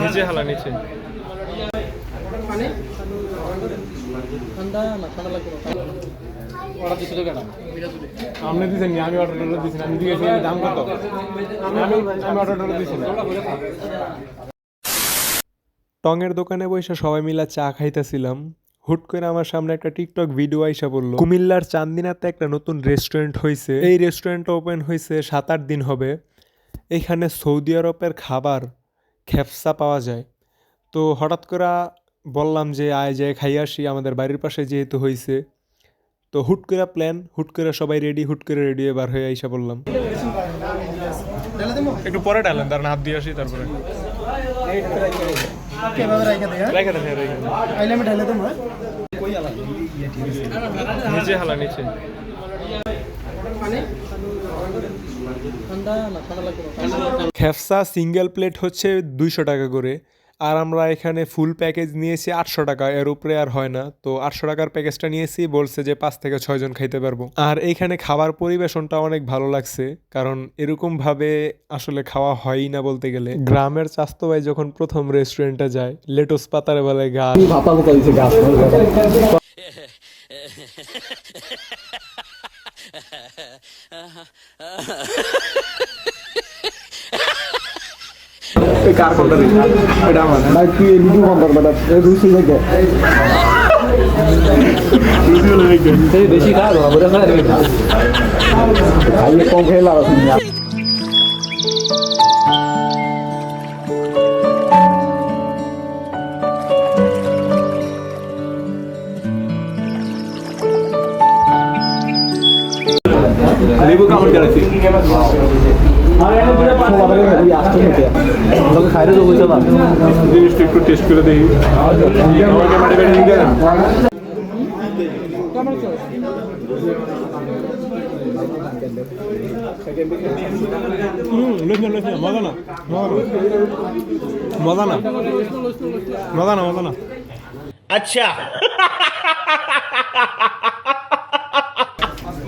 নিচে হালা নিচে। আপনি দিছেন আমি অর্ডার টর্ডার দিছি না। আমি দাম কত? আমি আমি অর্ডার টর্ডার দিছি টঙের দোকানে বসে সবাই মিলে চা খাইতেছিলাম। হুট করে আমার সামনে একটা টিকটক ভিডিও আইসা বলল কুমিল্লার চান্দিনাতে একটা নতুন রেস্টুরেন্ট হয়েছে এই রেস্টুরেন্ট ওপেন হয়েছে সাত আট দিন হবে। এখানে সৌদি আরবের খাবার খেপসা পাওয়া যায়। তো হঠাৎ করে বললাম যে আয় যায় খাই আসি আমাদের বাড়ির পাশে যেহেতু হয়েছে তো হুট করে প্ল্যান হুট করে সবাই রেডি হুট করে রেডি এবার হয়ে আইসা বললাম। একটু পরে ডালেন তার হাত দিয়ে আসি তারপরে। ঢাইলে দেবো নিচে হালা নিচে। খেফসা সিঙ্গেল প্লেট হচ্ছে দুইশো টাকা করে আর আমরা এখানে ফুল প্যাকেজ নিয়েছি আটশো টাকা এর উপরে আর হয় না। তো আটশো টাকার প্যাকেজটা নিয়েছি বলছে যে পাঁচ থেকে ছয় জন খাইতে পারব। আর এইখানে খাবার পরিবেশনটা অনেক ভালো লাগছে কারণ এরকম ভাবে আসলে খাওয়া হয়ই না বলতে গেলে। গ্রামের চাস্তো ভাই যখন প্রথম রেস্টুরেন্টে যায় লেটুস পাতার বেলায় দিছে গাছ কার কোনটা দিই এটা আমার ভাই তুই এমনি বন্ধ কর বেটা এই রুসি থেকে এই বেশি কার? বড় না। রে কম খেলা আছে। লেবু কামড় একটু টেস্ট করে দেখি মজা না মজা মজা না মজা না নাইলে বড় মজা পাইতি বেটা আমার মজা না এটা এটা লাগবে না খারাপ কেমন দিল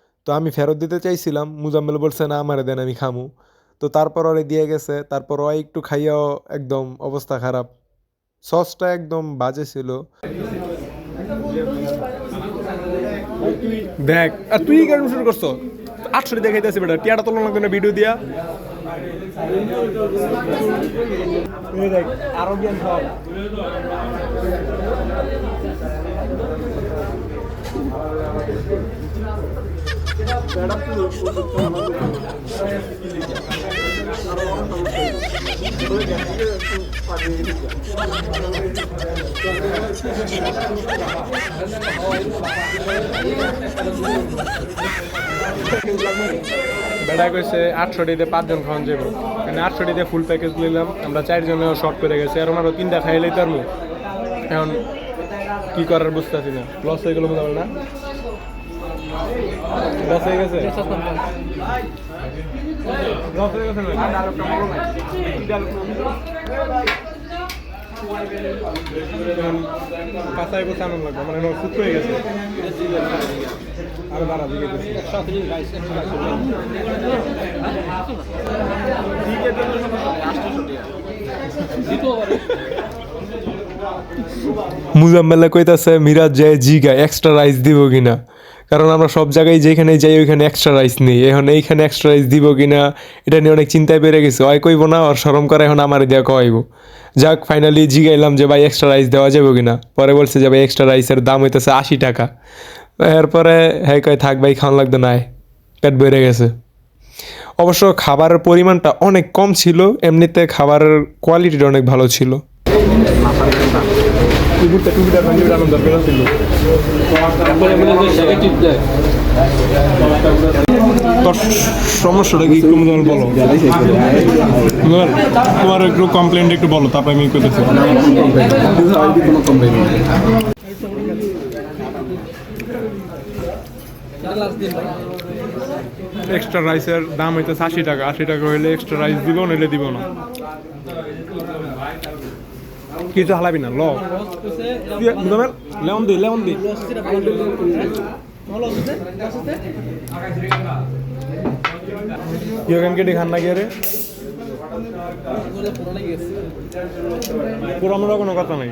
তো আমি ফেরত দিতে চাইছিলাম। মুজাম্মেল বলছে, না, আমারে দেন, আমি খামু। তো তারপর ওরে দিয়ে গেছে। তারপর ও একটু খাইয়াও একদম অবস্থা খারাপ। সসটা একদম বাজে ছিল। দেখ, আর তুই কেন শুরু করছ? আটশো দেখাইতেছি বেটা, টিয়াটা তোলা লাগবে না ভিডিও দিয়া বেড়া কইছে আটশো ডিতে পাঁচজন খাওয়ান যাব মানে আটশো ডিতে ফুল প্যাকেজ নিলাম। আমরা চারজনে শর্ট করে গেছি। আর ওনারও তিনটা খাইলেই তার এখন কি করার বুঝতেছি না। লস হয়ে গেল না। হয়ে গেছে? হয়ে? কাঁচায় গোছা আনন্দ লাগবে মানে ফুট হয়ে গেছে। আর দাঁড়া দিকে মুজাম্মেলা কইতাছে মিরাজ যায় জিগা এক্সট্রা রাইস দিব কিনা। কারণ আমরা সব জায়গায় যেখানে যাই, ওইখানে এক্সট্রা রাইস নেই। এখন এইখানে এক্সট্রা রাইস দিব কি না এটা নিয়ে অনেক চিন্তায় বেড়ে গেছে। ওই কইব না আর সরম করে, এখন আমার দেওয়া কইব যাক ফাইনালি জিগাইলাম যে ভাই এক্সট্রা রাইস দেওয়া যাবে কি না পরে বলছে যে ভাই এক্সট্রা রাইসের দাম হইতেছে আশি টাকা। এরপরে হ্যাঁ কয়, থাক ভাই, খাওয়ান লাগতো নাই পেট বেড়ে গেছে। অবশ্য খাবারের পরিমাণটা অনেক কম ছিল, এমনিতে খাবারের কোয়ালিটিটা অনেক ভালো ছিল। দরকার ছিল। তোর সমস্যাটা কি তুমি তোমার বলো। তোমার একটু কমপ্লেন্ট একটু বলো তারপরে আমি করতেছি এক্সট্রা রাইসের দাম হইতেছে আশি টাকা আশি টাকা হইলে এক্সট্রা রাইস দিব নইলে দিব না। কিছু হালাবি না, ল। লেমন দি লেমন দি। ইয়োগান কেটে খান না গিয়ে রে পুরানোর কোনো কথা নাই।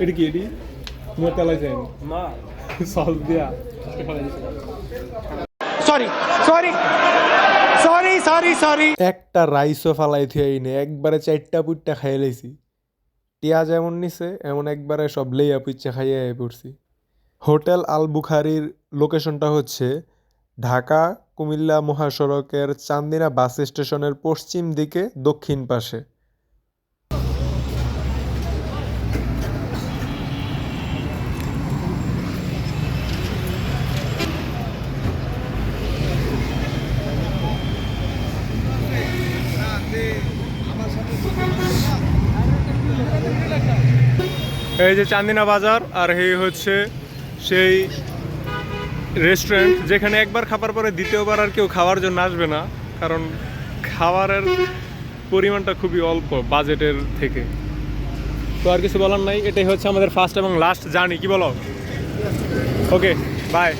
এটা কি এটি? সস দিয়া। Sorry sorry sorry sorry sorry একটা রাইসও ফালাই থুয়াই নে একবারে চারটা পুটটা খাইয়ে লাইছি। টিয়া যেমন নিছে এমন একবারে সব লেয়া পুচ্চা খাইয়ে পড়ছি। হোটেল আল বুখারির লোকেশনটা হচ্ছে ঢাকা কুমিল্লা মহাসড়কের চান্দিনা বাস স্টেশনের পশ্চিম দিকে দক্ষিণ পাশে। এই যে চান্দিনা বাজার, আর এই হচ্ছে সেই রেস্টুরেন্ট যেখানে একবার খাবার পরে দ্বিতীয়বার আর কেউ খাওয়ার জন্য আসবে না, কারণ খাবারের পরিমাণটা খুবই অল্প বাজেটের থেকে। তো আর কিছু বলার নাই, এটাই হচ্ছে আমাদের ফার্স্ট এবং লাস্ট জার্নি কি বলো? Okay bye